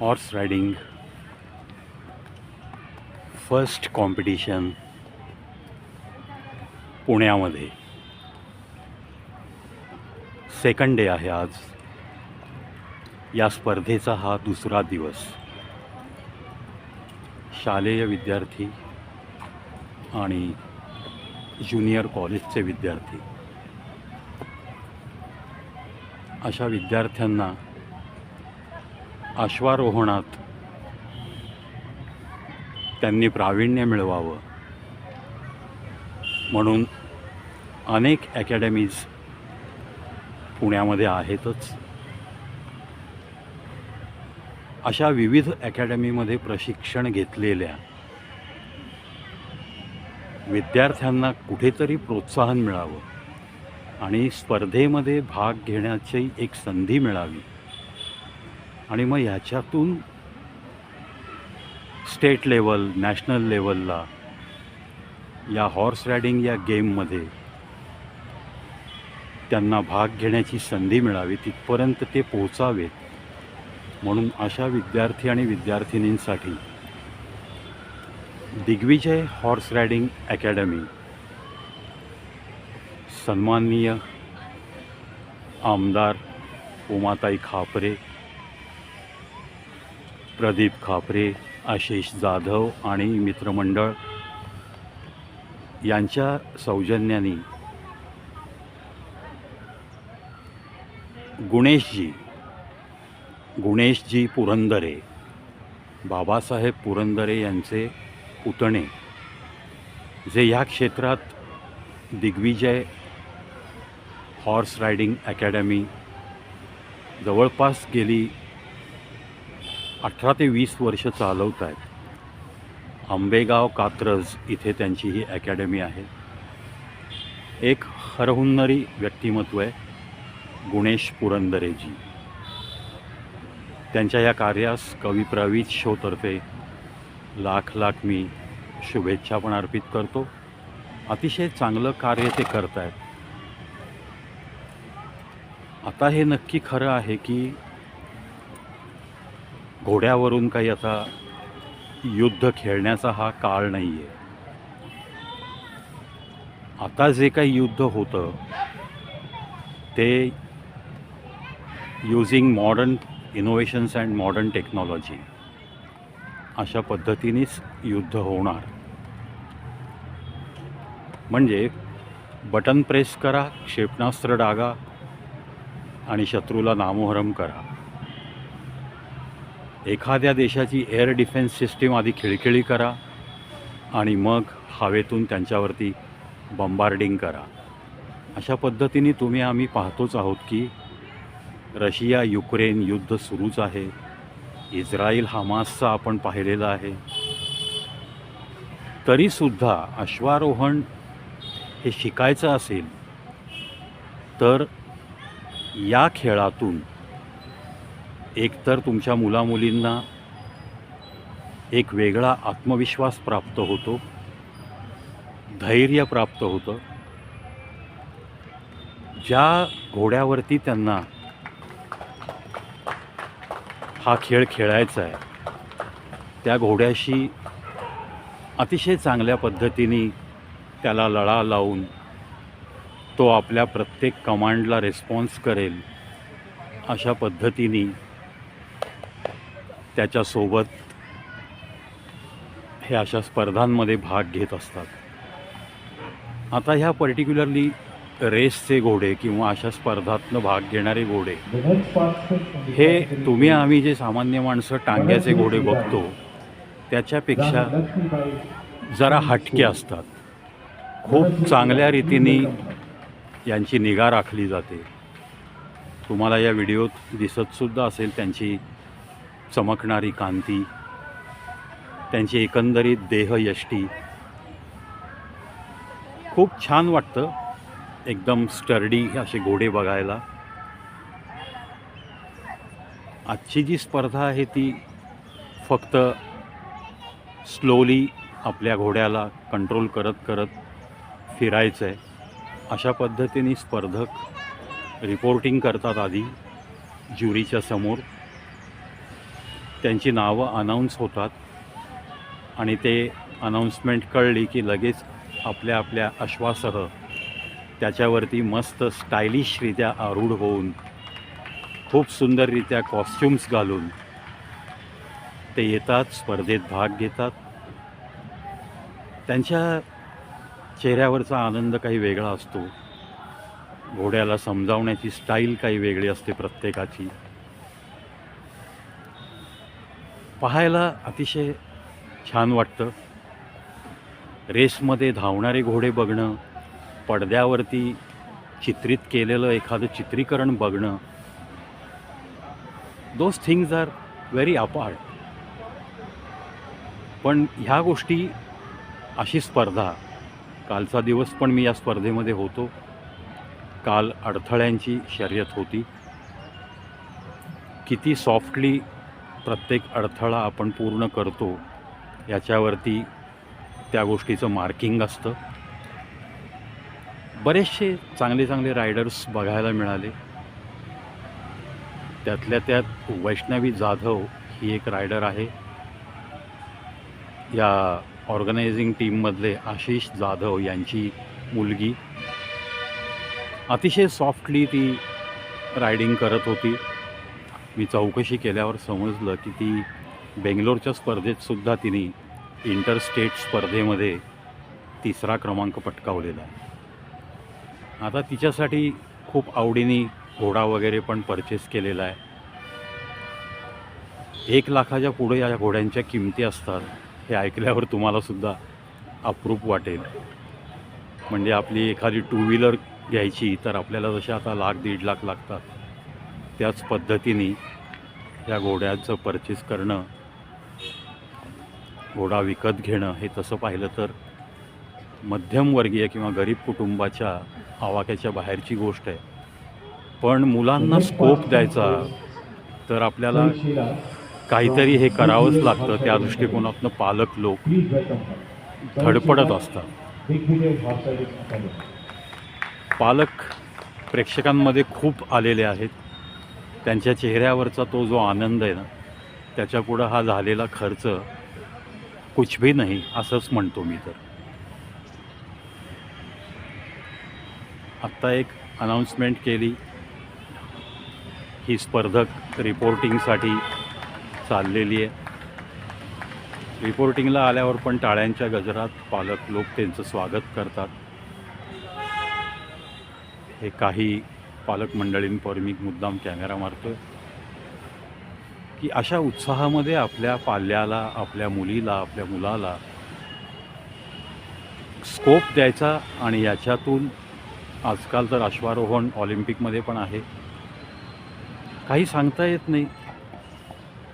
Horse riding first competition पुण्यामध्ये. Second day आहे आज. या स्पर्धेचा हा दुसरा दिवस. शालेय विद्यार्थी आणि ज्युनियर कॉलेजचे विद्यार्थी. अशा विद्यार्थ्यांना अश्वारोहणात त्यांनी प्रावीण्य मिळवावं. म्हणून अनेक अकॅडमीज पुण्यामध्ये आहेतच. अशा विविध अकॅडमीमध्ये प्रशिक्षण घेतलेल्या विद्यार्थ्यांना कुठेतरी प्रोत्साहन मिळावं आणि स्पर्धेमध्ये भाग घेण्याची एक संधी मिळावी. आणि मग ह्याच्यातून स्टेट लेवल नॅशनल लेवलला या हॉर्स रायडिंग या गेममध्ये त्यांना भाग घेण्याची संधी मिळावी तिथपर्यंत ते पोहोचावेत. म्हणून अशा विद्यार्थी आणि विद्यार्थिनींसाठी दिग्विजय हॉर्स रायडिंग अकॅडमी सन्माननीय आमदार उमाताई खापरे प्रदीप खापरे आशिष जाधव आणि मित्रमंडळ यांच्या सौजन्याने गुणेशजी गुणेशजी पुरंदरे बाबासाहेब पुरंदरे यांचे पुतणे जे ह्या क्षेत्रात दिग्विजय हॉर्स रायडिंग अकॅडमी जवळपास गेली अठरा ते वीस वर्ष चालवत आहेत आंबेगाव कात्रज इथे त्यांची ही अकॅडमी आहे. एक हरहुन्नरी व्यक्तिमत्व आहे गुणेश पुरंदरेजी. त्यांच्या या कार्यास कवी प्रवीत शोतर्फे लाख लाख मी शुभेच्छा पण अर्पित करतो. अतिशय चांगलं कार्य ते करत आहेत आता हे नक्की खरं आहे की घोड्यावरून काही आता युद्ध खेळण्याचा हा काळ नाही आहे आता जे काही युद्ध होतं ते using modern innovations and modern technology अशा पद्धतीनेच युद्ध होणार. म्हणजे बटन प्रेस करा क्षेपणास्त्र डागा आणि शत्रूला नामोहरम करा. एखाद्या देशाची एअर डिफेन्स सिस्टीम आधी खिळखिळी करा आणि मग हवेतून त्यांच्यावरती बंबार्डिंग करा. अशा पद्धतीने तुम्ही आम्ही पाहतोच आहोत की रशिया युक्रेन युद्ध सुरूच आहे. इस्रायल हमासचा आपण पाहिलेला आहे. तरीसुद्धा अश्वारोहण हे शिकायचं असेल तर या खेळातून एकतर तुमच्या मुलामुलींना एक वेगळा आत्मविश्वास प्राप्त होतो धैर्य प्राप्त होतं ज्या घोड्यावरती त्यांना हा खेळ खेळायचा आहे त्या घोड्याशी अतिशय चांगल्या पद्धतीने त्याला लळा लावून तो आपल्या प्रत्येक कमांडला रेस्पॉन्स करेल अशा पद्धतीने त्याच्यासोबत हे अशा स्पर्धांमध्ये भाग घेत असतात. आता ह्या पर्टिक्युलरली रेसचे घोडे किंवा अशा स्पर्धातनं भाग घेणारे घोडे हे तुम्ही आम्ही जे सामान्य माणसं टांग्याचे घोडे बघतो त्याच्यापेक्षा जरा हटके असतात. खूप चांगल्या रीतीने यांची निगा राखली जाते. तुम्हाला या व्हिडिओत दिसतसुद्धा असेल त्यांची चमकणारी कांती त्यांची एकंदरीत देहयष्टी. खूप छान वाटतं एकदम स्टर्डी असे घोडे बघायला. आजची जी स्पर्धा आहे ती फक्त स्लोली आपल्या घोड्याला कंट्रोल करत करत फिरायचं आहे अशा पद्धतीने स्पर्धक रिपोर्टिंग करतात आधी ज्युरीच्या समोर. त्यांची नावं अनाऊन्स होतात. आणि ते अनाऊन्समेंट कळली की लगेच आपल्या आपल्या अश्वासह त्याच्यावरती मस्त स्टायलिशरित्या आरूढ होऊन खूप सुंदररित्या कॉस्ट्युम्स घालून ते येतात स्पर्धेत भाग घेतात. त्यांच्या चेहऱ्यावरचा आनंद काही वेगळा असतो. घोड्याला समजावण्याची स्टाईल काही वेगळी असते प्रत्येकाची. पाहायला अतिशय छान वाटतं. रेसमध्ये धावणारे घोडे बघणं पडद्यावरती चित्रित केलेलं एखादं चित्रीकरण बघणं those things are very apart पण ह्या गोष्टी अशी स्पर्धा कालचा दिवस पण मी या स्पर्धेमध्ये होतो. काल अडथळ्यांची शर्यत होती. किती सॉफ्टली प्रत्येक अडथळा आपण पूर्ण करतो याच्यावरती त्या गोष्टीचं मार्किंग असतं. बरेचसे चांगले चांगले रायडर्स बघायला मिळाले. त्यातल्या त्यात वैष्णवी जाधव ही एक रायडर आहे. या ऑर्गनायझिंग टीममधले आशिष जाधव यांची मुलगी. अतिशय सॉफ्टली ती रायडिंग करत होती. मी चौकशी केल्यावर समजलं की ती बेंगलोरच्या स्पर्धेतसुद्धा तिने इंटरस्टेट स्पर्धेमध्ये तिसरा क्रमांक पटकावलेला आहे. आता तिच्यासाठी खूप आवडीने घोडा वगैरे पण परचेस केलेला आहे. एक लाखाच्या पुढे या घोड्यांच्या किमती असतात हे ऐकल्यावर तुम्हालासुद्धा अप्रूप वाटेल. म्हणजे आपली एखादी टू व्हीलर घ्यायची तर आपल्याला जशा आता लाख दीड लाख लागतात. त्याच पद्धतीने या घोड्याचं परचेस करणं घोडा विकत घेणं हे तसं पाहिलं तर मध्यमवर्गीय किंवा गरीब कुटुंबाच्या आवाक्याच्या बाहेरची गोष्ट आहे. पण मुलांना स्कोप द्यायचा तर आपल्याला काहीतरी हे करावंच लागतं. त्या दृष्टिकोनातनं पालक लोक धडपडत असतात. पालक प्रेक्षकांमध्ये खूप आलेले आहेत. त्यांच्या चेहऱ्यावरचा तो जो आनंद आहे ना त्याच्यापुढं हा झालेला खर्च कुछ भी नाही असंच म्हणतो मी तर. आत्ता एक अनाऊन्समेंट केली. ही स्पर्धक रिपोर्टिंगसाठी चाललेली आहे. रिपोर्टिंगला आल्यावर पण टाळ्यांच्या गजरात पालक लोक त्यांचं स्वागत करतात. हे काही पालक मंडळींवर मी मुद्दाम कॅमेरा मारतो की अशा उत्साहामध्ये आपल्या पाल्याला आपल्या मुलीला आपल्या मुलाला स्कोप द्यायचा आणि याच्यातून आजकाल तर अश्वारोहण ऑलिम्पिकमध्ये पण आहे. काही सांगता येत नाही.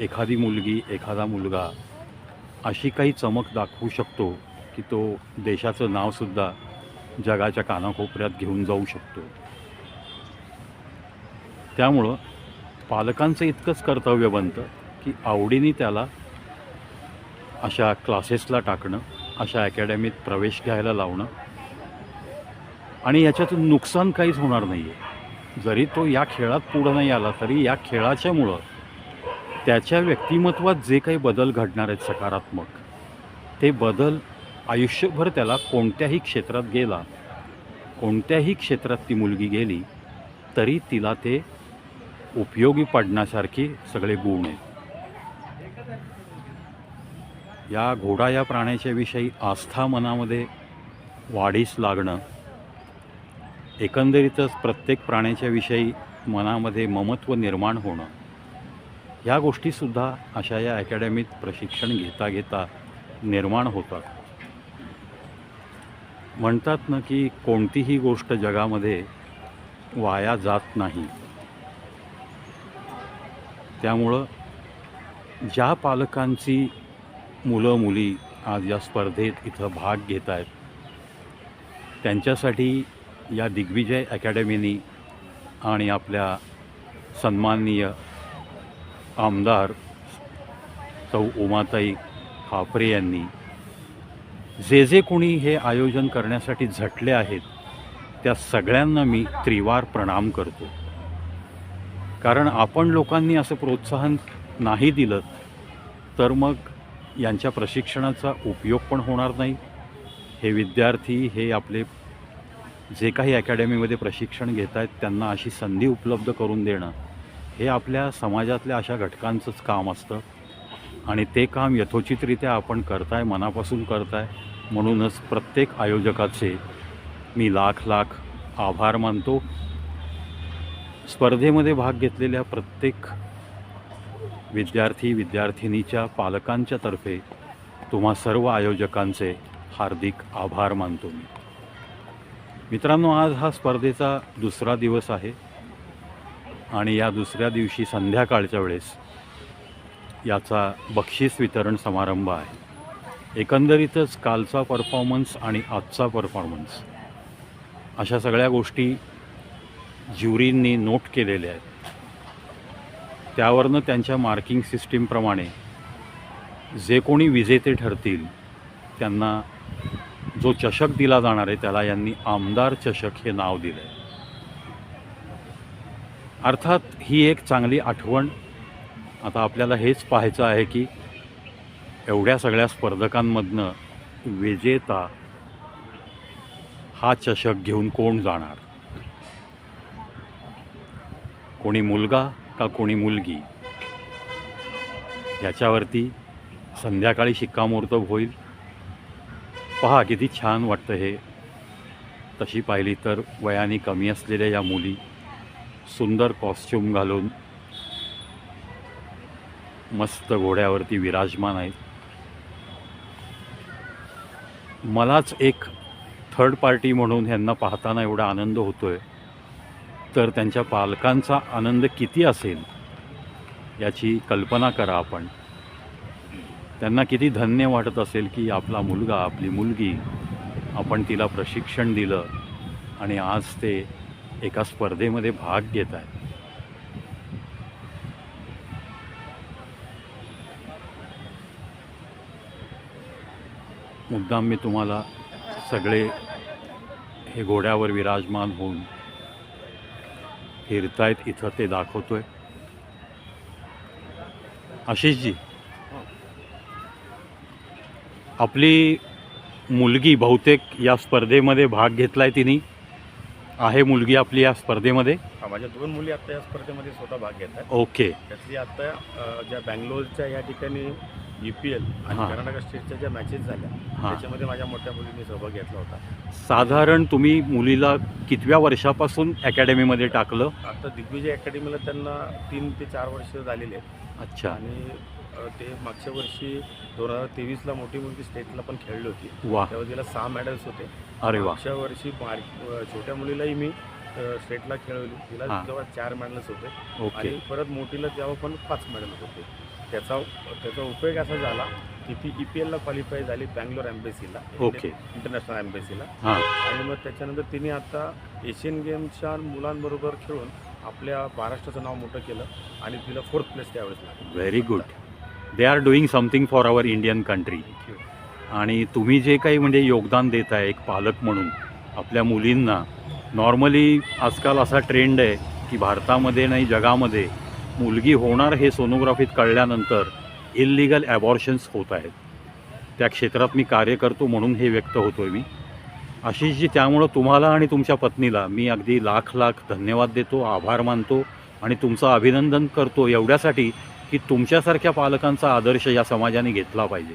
एखादी मुलगी एखादा मुलगा अशी काही चमक दाखवू शकतो की तो देशाचं नावसुद्धा जगाच्या कानाकोपऱ्यात घेऊन जाऊ शकतो. त्यामुळं पालकांचं इतकंच कर्तव्य बनतं की आवडीने त्याला अशा क्लासेसला टाकणं अशा अकॅडमीत प्रवेश घ्यायला लावणं. आणि याच्यातून नुकसान काहीच होणार नाही आहे जरी तो या खेळात पुढं नाही आला तरी या खेळाच्यामुळं त्याच्या व्यक्तिमत्वात जे काही बदल घडणार आहेत सकारात्मक ते बदल आयुष्यभर त्याला कोणत्याही क्षेत्रात गेला कोणत्याही क्षेत्रात ती मुलगी गेली तरी तिला ते उपयोगी पडण्यासारखी सगळे गुण आहेत. या घोडा या प्राण्याच्या विषयी आस्था मनामध्ये वाढीस लागणं एकंदरीतच प्रत्येक प्राण्याच्या विषयी मनामध्ये ममत्व निर्माण होणं ह्या गोष्टीसुद्धा अशा या अकॅडमीत प्रशिक्षण घेता घेता निर्माण होतात. म्हणतात ना की कोणतीही गोष्ट जगामध्ये वाया जात नाही. त्यामुळं ज्या पालकांची मुलं मुली आज या स्पर्धेत इथं भाग घेत आहेत त्यांच्यासाठी या दिग्विजय अकॅडमीनी आणि आपल्या सन्माननीय आमदार सौ उमाताई खापरे यांनी जे जे कोणी हे आयोजन करण्यासाठी झटले आहेत त्या सगळ्यांना मी त्रिवार प्रणाम करतो. कारण आपण लोकांनी असं प्रोत्साहन नाही दिलं तर मग यांच्या प्रशिक्षणाचा उपयोग पण होणार नाही. हे विद्यार्थी हे आपले जे काही अकॅडमीमध्ये प्रशिक्षण घेत आहेत त्यांना अशी संधी उपलब्ध करून देणं हे आपल्या समाजातल्या अशा घटकांचंच काम असतं. आणि ते काम यथोचितरित्या आपण करताय मनापासून करताय म्हणूनच प्रत्येक आयोजकाचे मी लाख लाख आभार मानतो. स्पर्धेमध्ये भाग घेतलेल्या प्रत्येक विद्यार्थी विद्यार्थिनीच्या पालकांच्या तर्फे तुम्हा सर्व आयोजकांचे हार्दिक आभार मानतो मी. मित्रांनो आज हा स्पर्धेचा दुसरा दिवस आहे आणि या दुसऱ्या दिवशी संध्याकाळच्या वेळेस याचा बक्षीस वितरण समारंभ आहे. एकंदरीतच कालचा परफॉर्मन्स आणि आजचा परफॉर्मन्स अशा सगळ्या गोष्टी ज्युरींनी नोट केलेले आहेत. त्यावरनं त्यांच्या मार्किंग सिस्टीमप्रमाणे जे कोणी विजेते ठरतील त्यांना जो चषक दिला जाणार आहे त्याला यांनी आमदार चषक हे नाव दिलं आहे अर्थात ही एक चांगली आठवण. आता आपल्याला हेच पाहायचं आहे की एवढ्या सगळ्या स्पर्धकांमधनं विजेता हा चषक घेऊन कोण जाणार? कोणी मुलगा का कोणी मुलगी? याच्यावरती संध्याकाळी शिक्कामोर्तब होईल. पहा किती छान वाटतं हे. तशी पाहिली तर वयाने कमी असलेल्या या मुली सुंदर कॉस्च्युम घालून मस्त घोड्यावरती विराजमान आहेत. मलाच एक थर्ड पार्टी म्हणून ह्यांना पाहताना एवढा आनंद होतो आहे तर त्यांच्या पालकांचा आनंद किती असेल याची कल्पना करा आपण. त्यांना किती धन्य वाटत असेल की आपला मुलगा आपली मुलगी आपण तिला प्रशिक्षण दिलं आणि आज ते एका स्पर्धेमध्ये भाग घेत आहे मुद्दाम मी तुम्हाला सगळे हे घोड्यावर विराजमान होऊन फिरतायत इथं ते दाखवतोय. आशिषजी आपली मुलगी बहुतेक या स्पर्धेमध्ये भाग घेतलाय तिने. आहे मुलगी आपली या स्पर्धेमध्ये? माझ्या दोन मुली आता या स्पर्धेमध्ये स्वतः भाग घेतात ओके. त्यातली आता ज्या बँगलोरच्या या ठिकाणी यू पी एल आणि हा. कर्नाटक स्टेटच्या ज्या मॅचेस झाल्या हां. त्याच्यामध्ये माझ्या मोठ्या मुलीने सहभाग घेतला होता. साधारण तुम्ही मुलीला कितव्या वर्षापासून अकॅडमीमध्ये टाकलं? आता दिग्विजय अकॅडमीला त्यांना तीन ते चार वर्ष झालेले आहेत. अच्छा. आणि अ, ते मागच्या वर्षी दोन हजार तेवीसला मोठी मुलगी स्टेटला पण खेळली होती. वा. तेव्हा तिला सहा मेडल्स होते. अरे वा. मागच्या वर्षी अ, छोट्या मुलीलाही मी अ, स्टेटला खेळवली. तिला हां. तेव्हा चार मेडल्स होते. ओके. आणि परत मोठीला तेव्हा पण पाच मेडल होते. त्याचा त्याचा उपयोग असा झाला की ती ई पी एलला क्वालिफाय झाली बँगलोर एम्बेसीला ओके इंटरनॅशनल एम्बेसीला हां. आणि मग त्याच्यानंतर तिने आता एशियन गेमच्या मुलांबरोबर खेळून आपल्या महाराष्ट्राचं नाव मोठं केलं आणि तिला फोर्थ प्लेस त्यावेळेस लागली. Very good they are doing something for our Indian country आणि तुम्ही जे काही म्हणजे योगदान देत आहे एक पालक म्हणून आपल्या मुलींना नॉर्मली आजकाल असा ट्रेंड आहे की भारतामध्ये नाही जगामध्ये मुलगी होणार हे सोनोग्राफीत कळल्यानंतर इल्लिगल ॲबॉर्शन्स होत आहेत. त्या क्षेत्रात मी कार्य करतो म्हणून हे व्यक्त होतो आहे मी. आशिषजी त्यामुळं तुम्हाला आणि तुमच्या पत्नीला मी अगदी लाख लाख धन्यवाद देतो आभार मानतो आणि तुमचं अभिनंदन करतो एवढ्यासाठी की तुमच्यासारख्या पालकांचा आदर्श या समाजाने घेतला पाहिजे.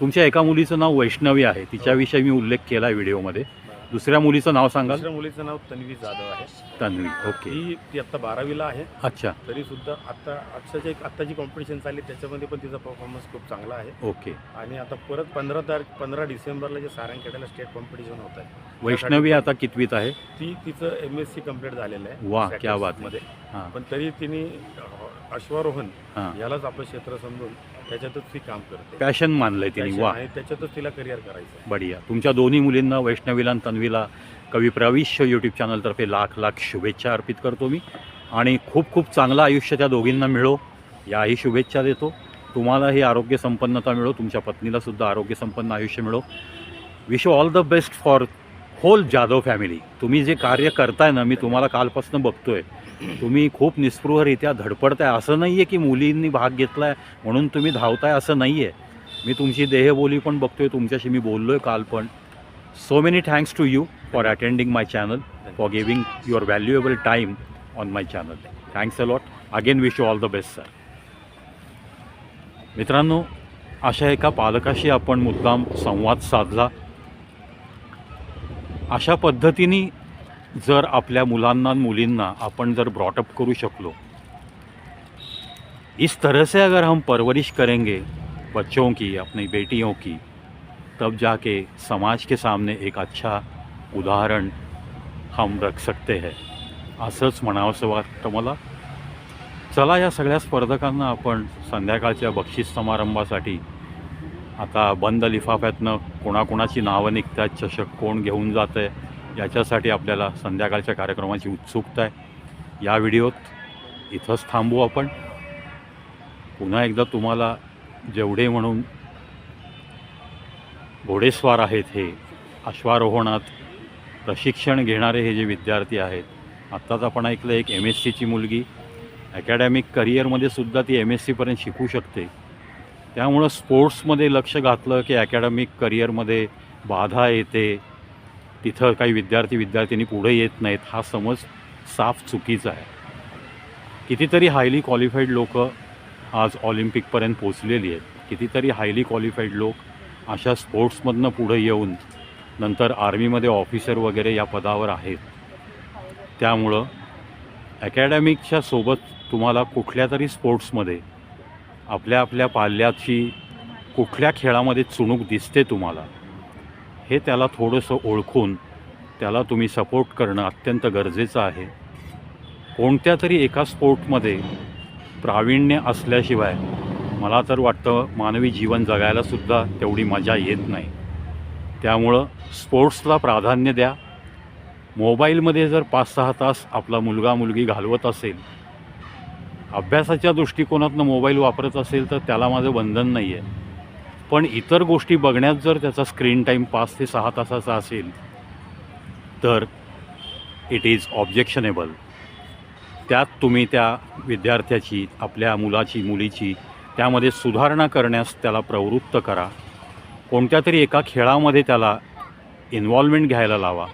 तुमच्या एका मुलीचं नाव वैष्णवी आहे तिच्याविषयी मी उल्लेख केला आहे व्हिडिओमध्ये. दुसऱ्या मुलीचं नाव सांगाल? दुसऱ्या मुलीचं नाव तन्वी जाधव आहे. तन्वी ओके. ती ती आत्ता बारावीला आहे. अच्छा. तरी सुद्धा आता आजचं जे आत्ता जी कॉम्पिटिशन चालली त्याच्यामध्ये पण तिचा परफॉर्मन्स खूप चांगला आहे. ओके. आणि आता परत पंधरा तारीख पंधरा डिसेंबरला जे सारंगखेड्याला स्टेट कॉम्पिटिशन होत आहे. वैष्णवी आता कितवीत आहे? ती तिचं एम एस सी कंप्लीट झालेलं आहे. वा, क्या बात है. मध्ये. हां. पण तरी तिने अश्वारोहण हां. यालाच आपलं क्षेत्र समजून त्याच्यातच ती काम करते. पॅशन मानलंय तिने वा. आहे त्याच्यातच तिला करिअर करायचं आहे. बढिया. तुमच्या दोन्ही मुलींना वैष्णवीला आणि तन्वीला कवी प्रविश्य यूट्यूब चॅनलतर्फे लाख लाख शुभेच्छा अर्पित करतो मी. आणि खूप खूप चांगलं आयुष्य त्या दोघींना मिळो. याही शुभेच्छा देतो. तुम्हालाही आरोग्य संपन्नता मिळो. तुमच्या पत्नीला सुद्धा आरोग्य संपन्न आयुष्य मिळो. Wish all the best for whole Jadhav family तुम्ही जे कार्य करताय ना मी तुम्हाला कालपासून बघतोय. तुम्ही खूप निस्पृहरित्या धडपडताय. असं नाही आहे की मुलींनी भाग घेतलाय म्हणून तुम्ही धावताय असं नाही आहे मी तुमची देहबोली पण बघतोय तुमच्याशी मी बोललो आहे काल पण. So many thanks to you for attending my channel for giving your valuable time on my channel thanks a lot again wish you all the best sir मित्रांनो अशा एका पालकाशी आपण मुद्दाम संवाद साधला. अशा पद्धतीने जर आपल्या मुलांना मुलींना आपण जर ब्रॉटअप करू शकलो इस तरह से अगर हम परवरिश करेंगे बच्चों की अपनी बेटियों की तब जाके समाज के सामने एक अच्छा उदाहरण हम रख सकते हैं। असंच म्हणावंसं वाटतं मला। चला या सगळ्या स्पर्धकांना आपण संध्याकाळच्या बक्षीस समारंभासाठी आता बंद लिफाफ्यातनं कोणाकोणाची नावं निघतात चषक कोण घेऊन जातं आहे याच्यासाठी आपल्याला संध्याकाळच्या कार्यक्रमाची उत्सुकता आहे. या व्हिडिओत इथंच थांबू आपण. पुन्हा एकदा तुम्हाला जेवढे म्हणून घोडेस्वार आहेत हे अश्वारोहणात प्रशिक्षण घेणारे हे जे विद्यार्थी आहेत आत्ताच आपण ऐकलं एक एम एस सीची मुलगी अकॅडमिक करिअरमध्ये सुद्धा ती एम एस सीपर्यंत शिकू शकते. त्यामुळं स्पोर्ट्समध्ये लक्ष घातलं की अकॅडमिक करिअरमध्ये बाधा येते. तिथं काही विद्यार्थी विद्यार्थिनी पुढे येत नाहीत. हा समज साफ चुकीचा आहे. कितीतरी हायली क्वालिफाईड लोक आज ऑलिम्पिकपर्यंत पोचलेली आहेत. कितीतरी हायली क्वालिफाईड लोक अशा स्पोर्ट्समधनं पुढे येऊन नंतर आर्मीमध्ये ऑफिसर वगैरे या पदावर आहेत. त्यामुळं अकॅडमिकच्या सोबत तुम्हाला कुठल्या तरी स्पोर्ट्समध्ये आपल्या आपल्या पाल्याची कुठल्या खेळामध्ये चुणूक दिसते तुम्हाला हे त्याला थोडंसं ओळखून त्याला तुम्ही सपोर्ट करणं अत्यंत गरजेचं आहे. कोणत्या तरी एका स्पोर्टमध्ये प्रावीण्य असल्याशिवाय मला तर वाटतं मानवी जीवन जगायलासुद्धा तेवढी मजा येत नाही. त्यामुळं स्पोर्ट्सला प्राधान्य द्या. मोबाईलमध्ये जर पाच सहा तास आपला मुलगा मुलगी घालवत असेल अभ्यासाच्या दृष्टिकोनातनं मोबाईल वापरत असेल तर त्याला माझं बंधन नाही आहे पण इतर गोष्टी बघण्यात जर त्याचा स्क्रीन टाईम पाच ते सहा तासाचा असेल तर इट इज ऑब्जेक्शनेबल त्यात तुम्ही त्या विद्यार्थ्याची आपल्या मुलाची मुलीची त्यामध्ये सुधारणा करण्यास त्याला प्रवृत्त करा. कोणत्या तरी एका खेळामध्ये त्याला इन्व्हॉल्वमेंट घ्यायला लावा.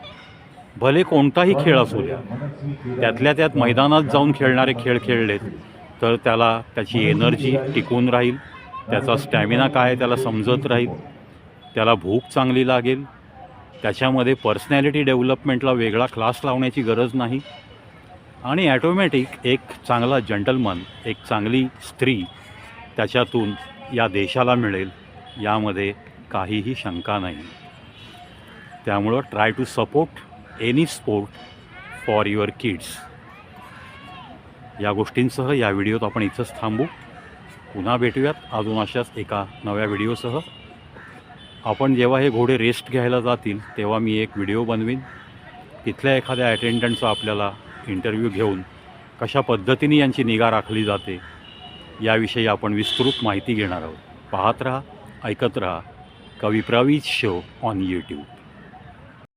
भले कोणताही खेळ असू द्या त्यातल्या त्यात मैदानात जाऊन खेळणारे खेळ खेळलेत तर त्याला त्याची एनर्जी टिकून राहील त्याचा स्टॅमिना काय त्याला समजत राहील त्याला भूक चांगली लागेल त्याच्यामध्ये पर्सनॅलिटी डेव्हलपमेंटला वेगळा क्लास लावण्याची गरज नाही. आणि ॲटोमॅटिक एक चांगला जंटलमन एक चांगली स्त्री त्याच्यातून या देशाला मिळेल यामध्ये काहीही शंका नाही. त्यामुळं try to support any sport for your kids या गोष्टींसह या व्हिडिओत आपण इथंच थांबू. पुन्हा भेटूयात अजून अशाच एका नव्या व्हिडिओसह. आपण जेव्हा हे घोडे रेस्ट घ्यायला जातील तेव्हा मी एक व्हिडिओ बनवीन. तिथल्या एखाद्या अटेंडंटचा आपल्याला इंटरव्ह्यू घेऊन कशा पद्धतीने यांची निगा राखली जाते याविषयी आपण विस्तृत माहिती घेणार आहोत. पाहत राहा ऐकत राहा कवी प्रवीज शो ऑन यूट्यूब